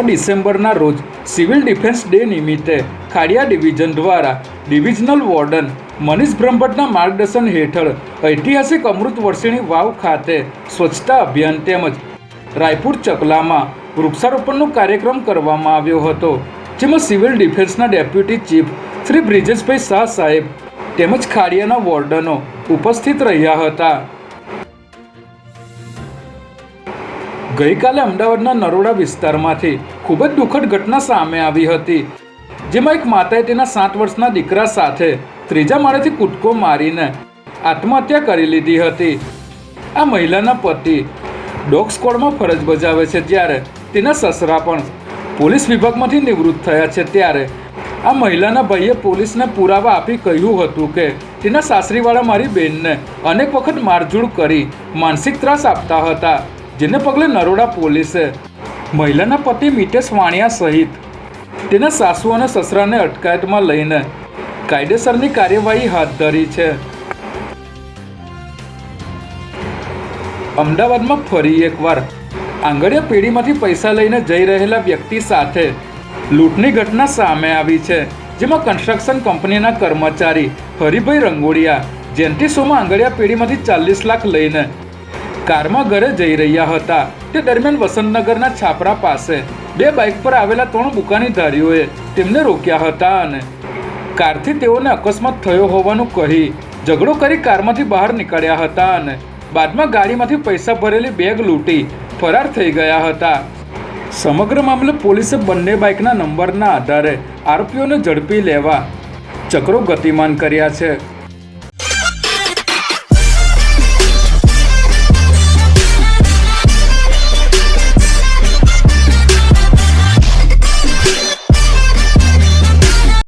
ડિસેમ્બરના રોજ civil defence day નિમિત્તે ખાડિયા ડિવિઝન દ્વારા ડિવિઝનલ વોર્ડન મનીષ બ્રહ્મભટ્ટના માર્ગદર્શન હેઠળ ઐતિહાસિક અમૃત વર્ષિણી વાવ ખાતે સ્વચ્છતા અભિયાન તેમજ રાયપુર ચકલામાં વૃક્ષારોપણનો કાર્યક્રમ કરવામાં આવ્યો હતો, જેમાં સિવિલ ડિફેન્સના ડેપ્યુટી ચીફ શ્રી બ્રિજેશભાઈ શાહ સાહેબ તેમજ ખાડિયાના વોર્ડનો ઉપસ્થિત રહ્યા હતા. ગઈકાલે અમદાવાદના નરોડા વિસ્તારમાંથી ખૂબ જ દુઃખદ ઘટના સામે આવી હતી, જેમાં એક માતાએ તેના સાત વર્ષના દીકરા સાથે ત્રીજા માળેથી કૂદકો મારીને આત્મહત્યા કરી લીધી હતી. આ મહિલાના પતિ ડોગ સ્કોડમાં ફરજ બજાવે છે જ્યારે તેના સસરા પણ પોલીસ વિભાગમાંથી નિવૃત્ત થયા છે ત્યારે આ મહિલાના ભાઈએ પોલીસને પુરાવા આપી કહ્યું હતું કે તેના સાસરીવાળા મારી બેનને અનેક વખત મારઝૂડ કરી માનસિક ત્રાસ આપતા હતા. જેને પગલે નરોડા પોલીસે મહિલાના પતિ મિતેશ વાણિયા સહિત તેના સાસુ અને સસરાને અટકાયતમાં લઈને કાયદેસરની કાર્યવાહી હાથ ધરી છે. અમદાવાદમાં ફરી એકવાર આંગળીયા પેઢીમાંથી પૈસા લઈને જઈ રહેલા વ્યક્તિ સાથે લૂંટની ઘટના સામે આવી છે, જેમાં કન્સ્ટ્રક્શન કંપનીના કર્મચારી હરિભાઈ રંગોળિયા, જયંતિ શોમાં આંગળીયા પેઢીમાંથી ચાલીસ લાખ લઈને કારમાં ઘરે જઈ રહ્યા હતા. તે દરમિયાન વસંતનગરના છાપરા પાસે બે બાઇક પર આવેલા ત્રણ દુકાનીધારીઓએ તેમને રોક્યા હતા અને કારથી તેઓને અકસ્માત થયો હોવાનું કહી ઝઘડો કરી કારમાંથી બહાર નીકળ્યા હતા અને બાદમાં ગાડીમાંથી પૈસા ભરેલી બેગ લૂંટી ફરાર થઈ ગયા હતા. સમગ્ર મામલે પોલીસે બંને બાઇકના નંબરના આધારે આરોપીઓને ઝડપી લેવા ચક્રો ગતિમાન કર્યા છે.